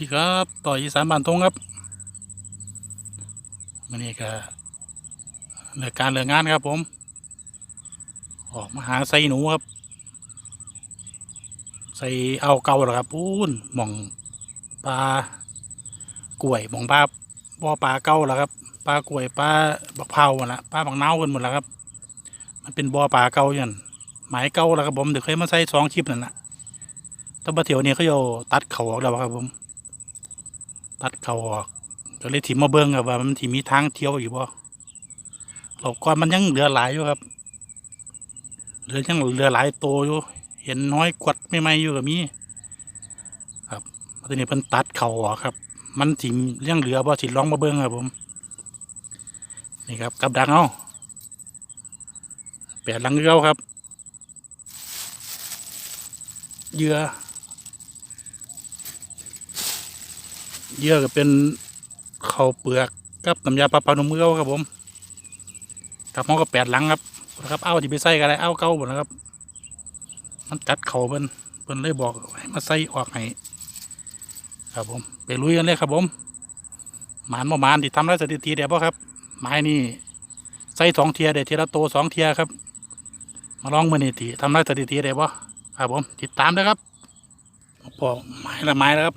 ดีครับต่ออีสานบ้านทงครับวันนี้ก็เลิกการเลิกงานครับผม ออกมาหาใส่หนูครับใส่เอาเก่าหรอครับปูนหม่องปลากล้วยหม่องปลาบ่อปลาเก่าหรอครับปลากล้วยปลาบักเผาหมดละปลาบักเน่ากันหมดแล้วครับ มันเป็นบ่อปลาเก่าอย่างหมายเก่าแล้วครับผมเดี๋ยวเคยมาใส่สองคลิปนั่นแหละแตะบะเถียวนี้เขาโยตัดเขาออกแล้วครับผม ตัดเขาออกก็เลยถิ่มมาเบิ้งครับว่ามันถิ่มีทางเที่ยวอยู่บ่เราก่อนมันยังเหลือหลายอยู่ครับเหลือยังเหลือหลายโตอยู่ เห็นน้อยกวัดไม่ไม่อยู่กับมีครับตอนนี้เพิ่นตัดเขาออกครับ มันถิ่มยังเหลือบ่สิลองมาเบิ้งครับผมนี่ครับกับดังเอาแปดหลังเก้าครับ เยื่อ เยื่อก็เป็นข้าวเปลือกกับน้ำยาปลาปลาหนุ่มเกาครับผมกับห้องก็แปดหลังครับนะครับเอาที่ไปใส่กันเลยเอาเก้าหมดนะครับ มันกัดเข่าเพิ่นเพิ่นเลยบอกให้มาใส่ออกให้ครับผม ไปลุยกันเลยครับผมหมานบ่หมานที่ทำได้สถิติเดี๋ยวบ่ครับ ไม้นี่ใส่สองเทียเดี๋ยวทีละโตสองเทียครับ มาลองมือนี่ทีทำได้สถิติเดี๋ยวบ่ครับผม ติดตามด้วยครับปอกไม้ละไม้แล้วครับ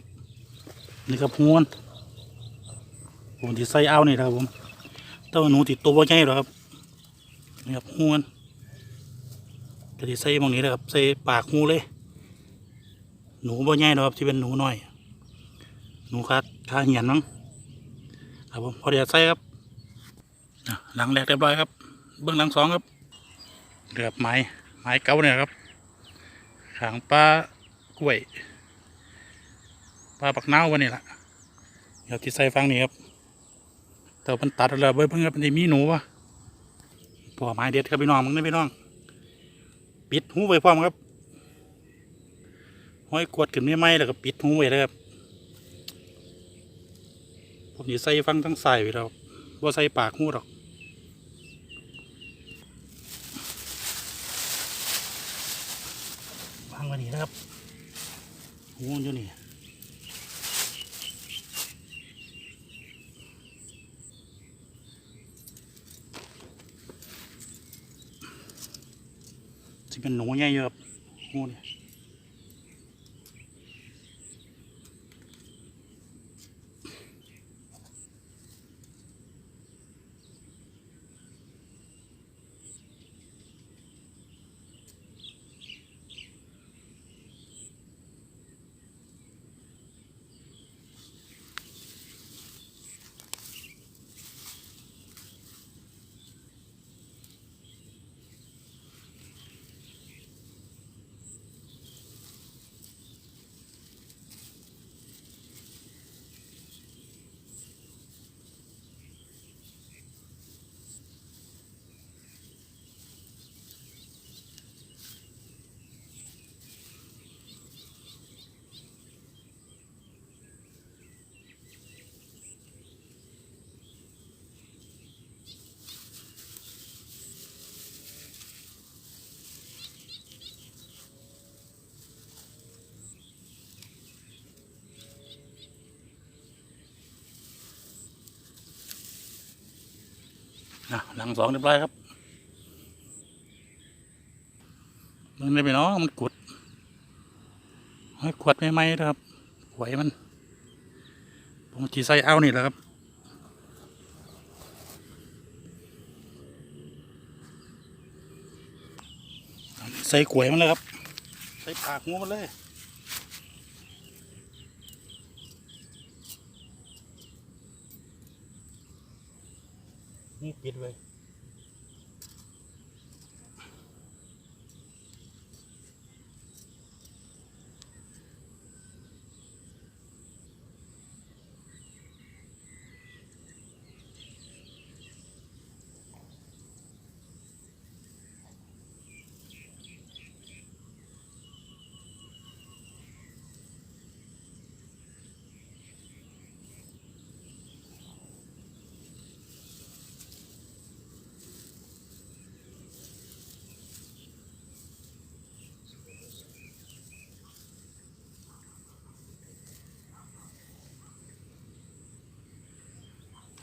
นี่ครับหวนผมที่ใส่เอานี่นะครับผมแต้าหนูติดตัวใหญ่หรอครับนี่ครับหวนก็ที่ใส่หมองนี้นะครับใส่ปากหูเลย หนูบ่ใหญ่หรอครับที่เป็นหนูน้อย หนูคาดคาเหียนมั้งครับผมพอเดี๋ยวใส่ครับหลังแรกเรียบร้อยครับ เบื้องหลังสองครับเดือบไม้ไม้เก่าเนี่ยครับขางปลากล้วย ปลาปักเน่าวันนี้ละเดี๋ยวที่ใส่ฟังนี่ครับแต่มันตัดแล้วเบิ้งเพิ่งครับมันมีหนูวะปอไม้เด็ดครับพี่น้องมึงนี่พี่น้อง ปิดหูไว้พร้อมครับห้อยกวดขึ้นไม่ไหมแล้วก็ปิดหูไว้เลยครับผมจะใส่ฟังทั้งใส่ไว้แล้วว่าใส่ปากหูหรอกวางว้นี่นะครับหูอยู่นี่จะ เป็นหนูใหญ่เยอะงูเนี่ย นี่ะหลังสองเรียบร้อยครับมันไม่ไปน้องมันกุดให้ขวดไม่ไหมนะครับหวยมัน ผมจีใส่เอานี่แหละครับใส่กล้วยมันเลยครับ ใส่ปากงูมันเลย ปิดไว้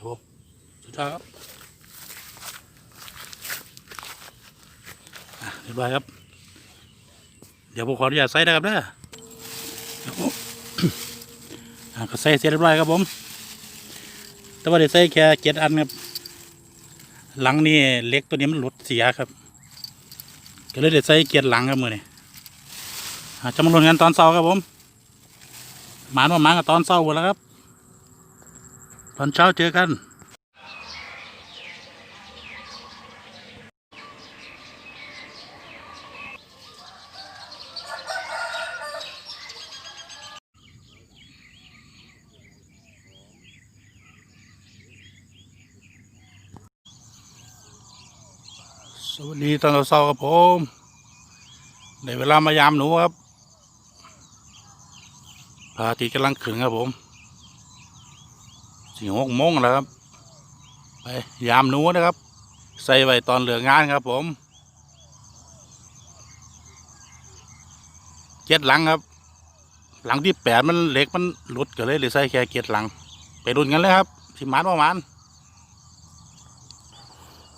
ครับผมสุดยอดครับอะเรียบร้อยครับ เดี๋ยวผมขออนุญาตใส่นะครับเด้อเดี๋ยวผมอะก็ใส่เสร็จเรียบร้อยครับผม แต่ว่าได้ใส่แค่เจ็ดอันครับ หลังนี่เหล็กตัวนี้มันหลุดเสียครับ ก็เลยได้ใส่เกียร์หลังครับมือนี่อะจะมาลงกันตอนเช้าครับผม หมานว่าหมากับตอนเช้าหมดแล้วครับ ตอนเช้าเจอกันสวัสดีตอนเช้าๆครับผมในเวลามายามหนูครับพระอาทิตย์กำลังขึ้นครับผม สี่หกโมงแล้วครับ ไปยามหนูนะครับ ใส่ไว้ตอนเหลืองานครับผมเจ็ดหลังครับ หลังที่แปดมันเล็กมันหลุดก็เลยเลยใส่แค่เจ็ดหลัง ไปรุนกันเลยครับสิมานประมาณ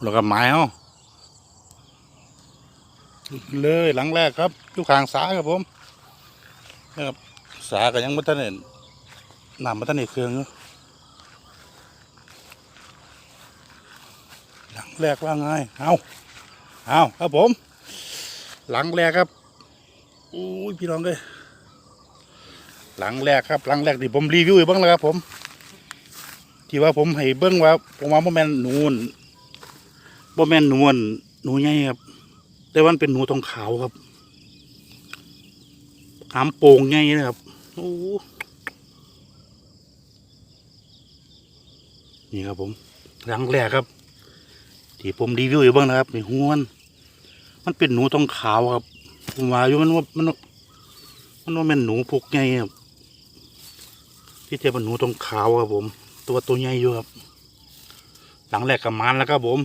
แล้วก็หมายเอาเลยหลังแรกครับอยู่ข้างสาครับผมนะครับสาก็ยังไม่ทันเห็นน้ำไม่ทันเห็นเครื่องอยู่หลัง แรกว่าไงเอาเอาครับผม หลังแรกครับอุ้ยพี่น้องเลยหลังแรกครับ หลังแรกที่ผมรีวิวอยู่บ้างแล้วครับ ผม ที่ว่าผมให้เบิ้งว่าผมว่าโมแมนนูนโมแมนนวลหนูใหญ่ครับ แต่ว่ามันเป็นหนูทองขาวครับหามโป่งไงนะครับโอ้โหนี่ครับผมหลังแรกครับ ที่ผมรีวิวอยู่บ้างนะครับนี่หัวมันมันเป็นหนูทองขาวครับผมว่าอยู่มันว่ามันว่ามันว่าเป็นหนูพวกไงครับที่เทียบเป็นหนูทองขาวครับผม ตัวตัวใหญ่อยู่ครับ หลังแรกกับมันแล้วครับผม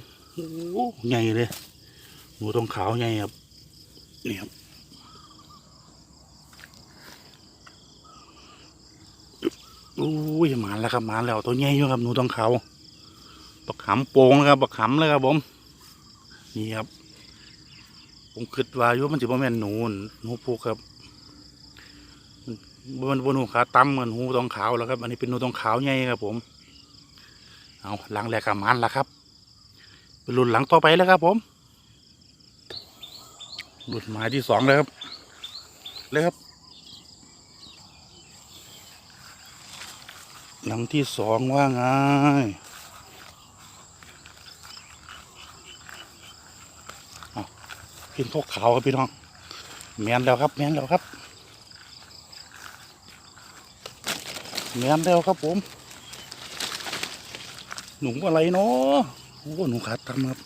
โอ้ใหญ่เลยหมูตรงขาวไงครับนี่ครับโอ้ยหมาแล้วครับหมาแล้วตัวใหญ่อยู่ครับหนูตรงขาว บักขำโป่งนะครับบักขำเลยครับผม นี่ครับ ผมคิดว่าอยู่มันจะบ่แม่นหนูนหนูผูกครับบนบนหูขาตั้มเหมือนหูตรงขาวแล้วครับ อันนี้เป็นหนูตรงขาวใหญ่ครับ ผม เอาหลังแรกกับมันแล้วครับ เป็นรุ่นหลังต่อไปแล้วครับ ผมหลุดหมายที่สองเลยครับเลยครับ หลังที่สองว่าไงอ้าว กินข้าวขาวครับพี่น้องแมนแล้วครับแมนแล้วครับแมนแล้วครับผม หนูอะไรเนาะโอ้หนูขาดตำครับ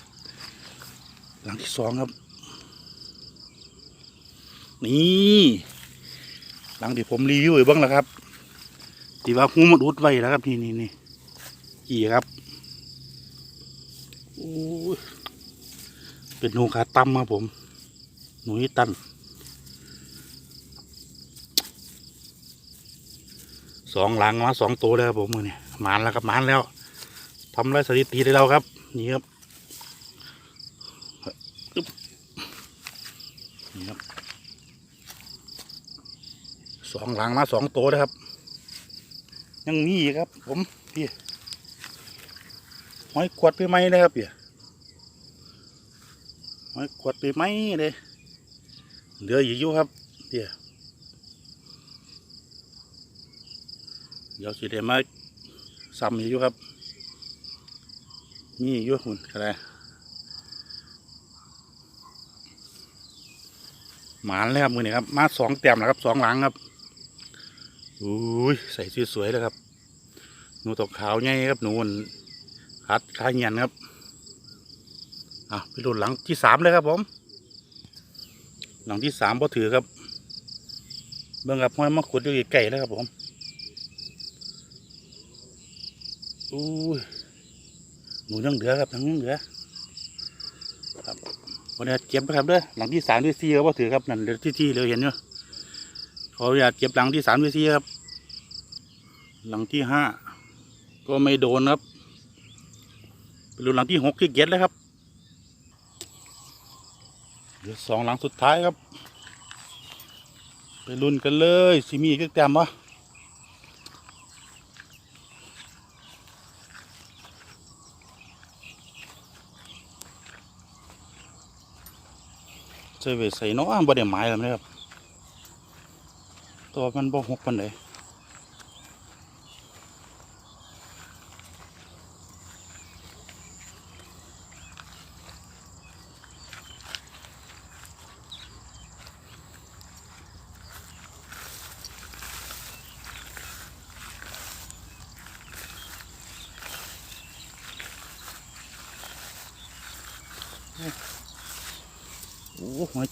หลังที่สองครับ นี่หลังที่ผมรีวิวอยู่บ้างแล้วครับที่ว่าหูมันอุดไว้แล้วครับนี่นี่นี่กี่ครับโอ้เป็นหนูขาตั้มครับผม หนูนี่ตัน สองหลังมาสองตัวแล้วครับผมมือนี่หมานแล้วครับหมานแล้วทำไรสถิติได้แล้วครับ นี่ครับนี่ครับสองหลังมาสองตัวนะครับ ยังมีครับ ผมพี่หอยขวดไปไหมนะครับพี่หอยขวดไปไหมเลย เหลืออยู่อยู่ครับพี่เดี๋ยวสิเดมาซ้ำอีกอยู่ครับมีอีกอยู่หุ่นอะไรหมานเลยครับมือนี่ครับ มาสองเต็มแล้วครับสองหลังครับอุ้ยใส่สวยๆเลยครับ หนูตกขาวใหญ่ครับหนูหัดขาเงียนครับอะไปรุ่นหลังที่สามเลยครับผม หลังที่สามพอถือครับ เบิ่งครับห้อยมาขุดอยู่ไก่แล้วครับผมอุ้ยหนูยังเหลือครับยังเหลือครับวันนี้เจ็บไปครับเด้อหลังที่สามที่สี่ก็พอถือครับนั่นเดี๋ยวที่ที่เราเห็นอยู่ขออนุญาตเก็บหลังที่สามที่สี่ครับ หลังที่ห้าก็ไม่โดนครับเป็นหลังที่หกที่เจ็ดเลยครับ เหลือสองหลังสุดท้ายครับ ไปรุ่นกันเลยสิมีอีก็แต้มวะเซเวใส่เน้องบ่ได้หมายแล้วนะครับ ตัวมันบ่หกปันเลย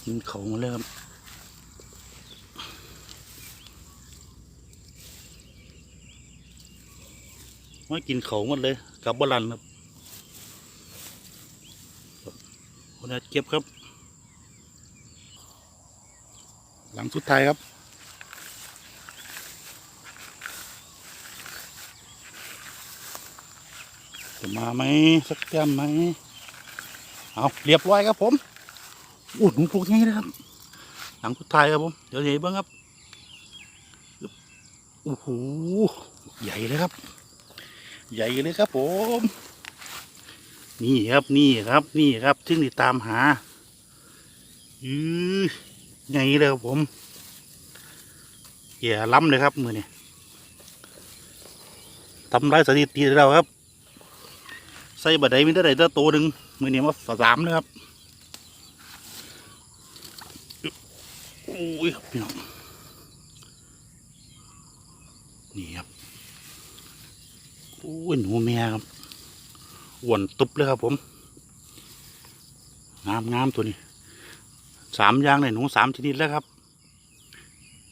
โอ้หัวจิงเขาหมาเลยครับหัวกินเขาหมดเลยกับบรันครับคนนี้เก็บครับ หลังสุดท้ายครับจะมาไหมสักแก้มไหมเอาเรียบร้อยครับผม อู้หนูพวกนี้นะครับ หลังสุดท้ายครับผมเดี๋ยวเห็นบ้างครับโอ้โหใหญ่เลยครับ ใหญ่เลยครับผม นี่ครับนี่ครับนี่ครับที่นี่ตามหาอือใหญ่เลยครับผมแย่ล้ำเลยครับมือนี่ทำลายสถิติเราครับ ใส่บัดไดมีเท่าไหร่ตัวโตหนึ่งมือนี้มาสามนะครับ อ้ยครับพี่น้องนี่ครับโอ้ยหนูแม่ครับอ้วนตุบเลยครับผม งามงามตัวนี้สามอย่างเลยหนูสามชนิดแล้วครับ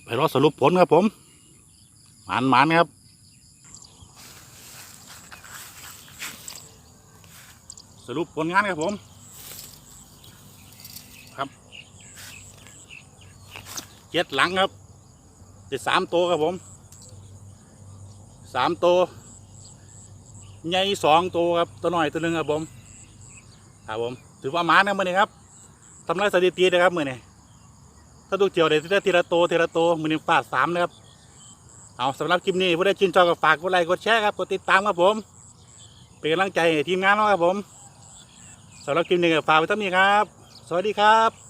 ไปรอสรุปผลครับผม หมานหมานครับ สรุปผลงานครับผม เจ็ดหลังครับได้สามตัวครับผมสามตัวใหญ่สองตัวครับตัวหน่อยตัวหนึ่งครับผมครับผมถือว่าหมานะมือนี้ครับทำลายสถิตินะครับมือนี้ถ้าดูเจียวเดี๋ยวทีละตัวทีละตัวมือนี้ฟาดสามนะครับเอาสำหรับคลิปนี้ผู้ได้ชื่นชอบก็ฝากกดไลค์กดแชร์ครับกดติดตามครับผมเป็นกำลังใจให้ทีมงานเราครับผมสำหรับคลิปนี้ก็ฝากไว้เท่านี้ครับ สวัสดีครับ